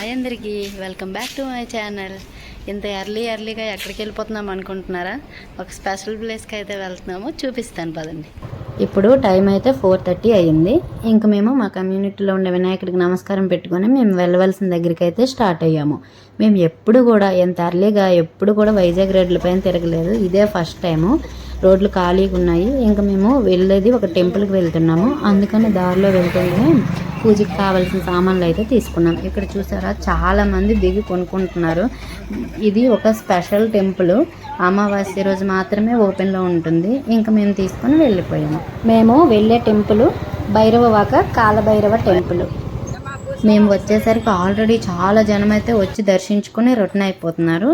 Hi అందరికీ. Welcome back to my channel ఇంత early ఎర్లీగా ఎక్కడికి వెళ్ళిపోతున్నాం అనుకుంటున్నారా? ఒక స్పెషల్ ప్లేస్కి అయితే వెళ్తున్నాము. చూపిస్తాను పదండి. ఇప్పుడు టైం అయితే ఫోర్ థర్టీ అయ్యింది. ఇంక మేము మా కమ్యూనిటీలో ఉండే వినాయకుడికి నమస్కారం పెట్టుకొని మేము వెళ్ళవలసిన దగ్గరికి అయితే స్టార్ట్ అయ్యాము. మేము ఎప్పుడు కూడా ఎంత ఎర్లీగా ఎప్పుడు కూడా వైజాగ్ రోడ్లపైన తిరగలేదు. ఇదే ఫస్ట్ టైము రోడ్లు ఖాళీగా ఉన్నాయి. ఇంకా మేము వెళ్ళేది ఒక టెంపుల్కి వెళ్తున్నాము. అందుకని దారిలో వెళ్తుంటే పూజకి కావాల్సిన సామాన్లు అయితే తీసుకున్నాం. ఇక్కడ చూసారా చాలా మంది దిగి కొనుక్కుంటున్నారు. ఇది ఒక స్పెషల్ టెంపుల్. అమావాస్య రోజు మాత్రమే ఓపెన్లో ఉంటుంది. ఇంకా మేము తీసుకొని వెళ్ళిపోయాము. మేము వెళ్ళే టెంపుల్ భైరవవాక కాలభైరవ టెంపుల్. మేము వచ్చేసరికి ఆల్రెడీ చాలా జనం అయితే వచ్చి దర్శించుకుని రిటర్న్ అయిపోతున్నారు.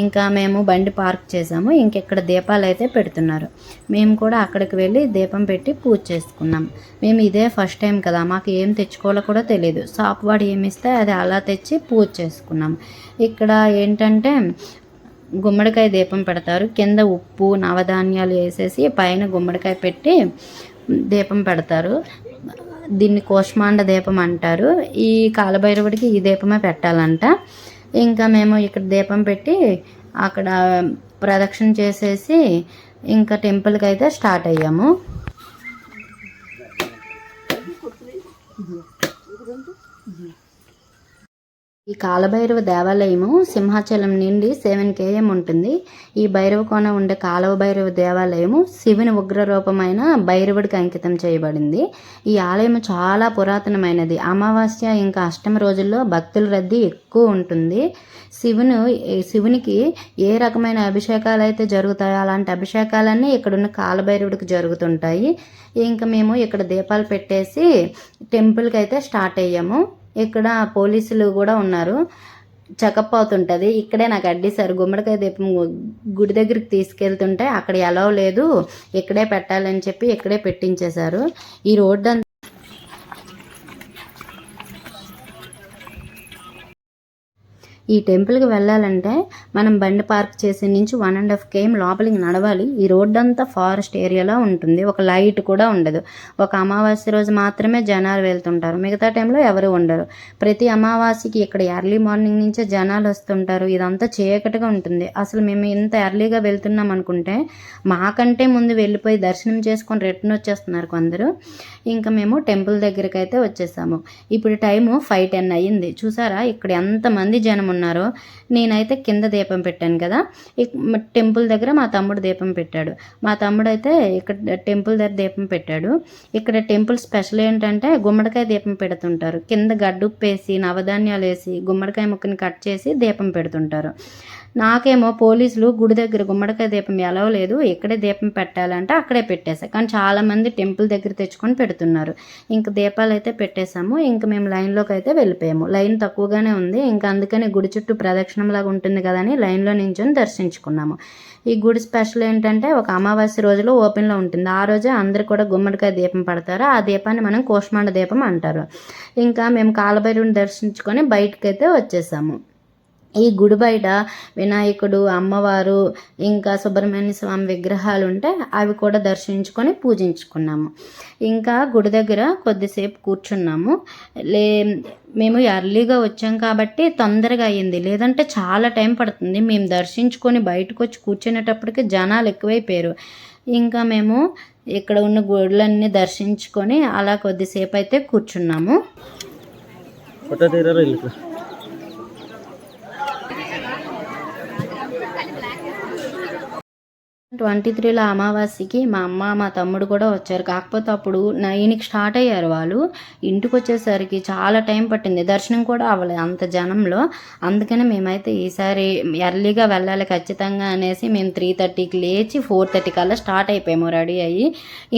ఇంకా మేము బండి పార్క్ చేసాము. ఇంకెక్కడ దీపాలు అయితే పెడుతున్నారు. మేము కూడా అక్కడికి వెళ్ళి దీపం పెట్టి పూజ చేసుకున్నాం. మేము ఇదే ఫస్ట్ టైం కదా. మాకు ఏం తెచ్చుకోవాలో కూడా తెలియదు షాప్ వాడు ఏమి ఇస్తే అది అలా తెచ్చి పూజ చేసుకున్నాం. ఇక్కడ ఏంటంటే గుమ్మడికాయ దీపం పెడతారు. కింద ఉప్పు నవధాన్యాలు వేసేసి పైన గుమ్మడికాయ పెట్టి దీపం పెడతారు. దీన్ని కోష్మాండ దీపం అంటారు. ఈ కాలభైరవుడికి ఈ దీపమే పెట్టాలంట. ఇంకా మేము ఇక్కడ దీపం పెట్టి అక్కడ ప్రదక్షిణ చేసేసి ఇంకా టెంపుల్కి అయితే స్టార్ట్ అయ్యాము. ఈ కాలభైరవ దేవాలయము సింహాచలం నుండి సెవెన్ కేఎం ఉంటుంది. ఈ భైరవ కోన ఉండే కాలవ భైరవ దేవాలయము శివుని ఉగ్ర రూపమైన భైరవుడికి అంకితం చేయబడింది. ఈ ఆలయం చాలా పురాతనమైనది. అమావాస్య ఇంకా అష్టమి రోజుల్లో భక్తుల రద్దీ ఎక్కువ ఉంటుంది. శివును శివునికి ఏ రకమైన అభిషేకాలు అయితే జరుగుతాయో అలాంటి అభిషేకాలన్నీ ఇక్కడున్న కాలభైరవుడికి జరుగుతుంటాయి. ఇంకా మేము ఇక్కడ దీపాలు పెట్టేసి టెంపుల్కి అయితే స్టార్ట్ అయ్యాము. ఇక్కడ పోలీసులు కూడా ఉన్నారు. చెకప్ అవుతుంటుంది ఇక్కడే నాకు అడ్డేశారు గుమ్మడికాయ దీపం గుడి దగ్గరికి తీసుకెళ్తుంటే అక్కడ ఎలా లేదు. ఇక్కడే పెట్టాలని చెప్పి ఇక్కడే పెట్టించేశారు. ఈ రోడ్డు అంతా ఈ టెంపుల్కి వెళ్ళాలంటే మనం బండి పార్క్ చేసే నుంచి వన్ అండ్ హాఫ్ కేఎం లోపలికి నడవాలి. ఈ రోడ్ అంతా ఫారెస్ట్ ఏరియాలో ఉంటుంది. ఒక లైట్ కూడా ఉండదు. ఒక అమావాస్య రోజు మాత్రమే జనాలు వెళ్తుంటారు. మిగతా టైంలో ఎవరు ఉండరు. ప్రతి అమావాస్యకి ఇక్కడ ఎర్లీ మార్నింగ్ నుంచే జనాలు వస్తుంటారు. ఇదంతా చీకటిగా ఉంటుంది. అసలు మేము ఇంత ఎర్లీగా వెళ్తున్నాం అనుకుంటే మాకంటే ముందు వెళ్ళిపోయి దర్శనం చేసుకొని రిటర్న్ వచ్చేస్తున్నారు కొందరు. ఇంకా మేము టెంపుల్ దగ్గరికి అయితే వచ్చేసాము. ఇప్పుడు టైము ఫైవ్ టెన్ అయ్యింది. చూసారా? ఇక్కడ ఎంతమంది జనం ఉన్నారో నేనైతే కింద దీపం పెట్టాను కదా. టెంపుల్ దగ్గర మా తమ్ముడు దీపం పెట్టాడు. మా తమ్ముడు అయితే ఇక్కడ టెంపుల్ దగ్గర దీపం పెట్టాడు. ఇక్కడ టెంపుల్ స్పెషల్ ఏంటంటే గుమ్మడికాయ దీపం పెడుతుంటారు. కింద గడ్డుప్పేసి నవధాన్యాలు వేసి గుమ్మడికాయ ముక్కని కట్ చేసి దీపం పెడుతుంటారు. నాకేమో పోలీసులు గుడి దగ్గర గుమ్మడికాయ దీపం ఎలా లేదు ఇక్కడే దీపం పెట్టాలంటే అక్కడే పెట్టేసా కానీ చాలామంది టెంపుల్ దగ్గర తెచ్చుకొని పెడుతున్నారు. ఇంక దీపాలు అయితే పెట్టేశాము. ఇంక మేము లైన్లోకి అయితే వెళ్ళిపోయాము. లైన్ తక్కువగానే ఉంది. ఇంకా అందుకని గుడి చుట్టూ ప్రదక్షిణంలాగా ఉంటుంది కదా అని లైన్లో నించొని దర్శించుకున్నాము. ఈ గుడి స్పెషల్ ఏంటంటే ఒక అమావాస్య రోజులో ఓపెన్లో ఉంటుంది. ఆ రోజే అందరు కూడా గుమ్మడికాయ దీపం పడతారు. ఆ దీపాన్ని మనం కోష్మాండ దీపం అంటారు. ఇంకా మేము కాలభైరుని దర్శించుకొని బయటకైతే వచ్చేసాము ఈ గుడి బయట వినాయకుడు అమ్మవారు ఇంకా సుబ్రహ్మణ్య స్వామి విగ్రహాలు ఉంటే అవి కూడా దర్శించుకొని పూజించుకున్నాము. ఇంకా గుడి దగ్గర కొద్దిసేపు కూర్చున్నాము. లే మేము ఎర్లీగా వచ్చాం కాబట్టి తొందరగా అయ్యింది లేదంటే చాలా టైం పడుతుంది. మేము దర్శించుకొని బయటకు వచ్చి కూర్చునేటప్పటికి జనాలు ఎక్కువైపోయారు. ఇంకా మేము ఇక్కడ ఉన్న గుడులన్నీ దర్శించుకొని అలా కొద్దిసేపు అయితే కూర్చున్నాము. ట్వంటీ త్రీలో అమావాస్యకి మా అమ్మ మా తమ్ముడు కూడా వచ్చారు. కాకపోతే అప్పుడు నైన్కి స్టార్ట్ అయ్యారు వాళ్ళు. ఇంటికి వచ్చేసరికి చాలా టైం పట్టింది. దర్శనం కూడా అవ్వలేదు అంత జనంలో. అందుకని మేమైతే ఈసారి ఎర్లీగా వెళ్ళాలి ఖచ్చితంగా అనేసి మేము త్రీ థర్టీకి లేచి ఫోర్ థర్టీ కల్లా స్టార్ట్ అయిపోయాము రెడీ అయ్యి.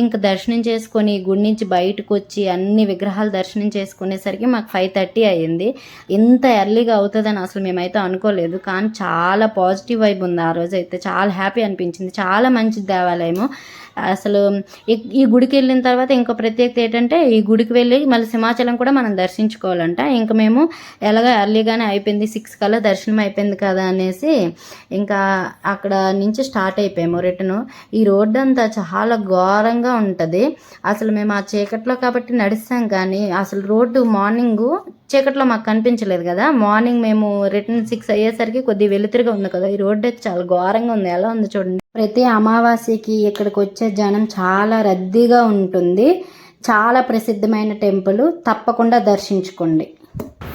ఇంకా దర్శనం చేసుకొని గుడి నుంచి బయటకు వచ్చి అన్ని విగ్రహాలు దర్శనం చేసుకునేసరికి మాకు ఫైవ్ థర్టీ అయ్యింది. ఇంత ఎర్లీగా అవుతుందని అసలు మేమైతే అనుకోలేదు. కానీ చాలా పాజిటివ్ వైబ్ ఉంది ఆ రోజు అయితే చాలా హ్యాపీ అనిపించింది. చాలా చాలా మంచి దేవాలయము. అసలు ఈ- ఈ గుడికి వెళ్ళిన తర్వాత ఇంకో ప్రత్యేకత ఏంటంటే ఈ గుడికి వెళ్ళి మళ్ళీ సింహాచలం కూడా మనం దర్శించుకోవాలంట. ఇంకా మేము ఎలాగో ఎర్లీగానే అయిపోయింది సిక్స్ కల్లా దర్శనం అయిపోయింది కదా అనేసి ఇంకా అక్కడ నుంచి స్టార్ట్ అయిపోయాము రిటర్న్. ఈ రోడ్డు అంతా చాలా ఘోరంగా ఉంటుంది. అసలు మేము ఆ చీకట్లో కాబట్టి నడుస్తాం కానీ అసలు రోడ్డు మార్నింగ్ చీకట్లో మాకు కనిపించలేదు కదా. మార్నింగ్ మేము రిటర్న్ సిక్స్ అయ్యేసరికి కొద్దిగా వెలుతురుగా ఉంది కదా. ఈ రోడ్డు అయితే చాలా ఘోరంగా ఉంది. ఎలా ఉంది చూడండి. ప్రతి అమావాస్యకి ఇక్కడికి వచ్చే జనం చాలా రద్దీగా ఉంటుంది. చాలా ప్రసిద్ధమైన టెంపుల్. తప్పకుండా దర్శించుకోండి.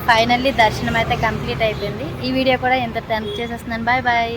ఫైనల్లీ దర్శనం అయితే కంప్లీట్ అయిపోయింది. ఈ వీడియో కూడా ఎంత టెన్ చేసేస్తున్నాను. Bye bye.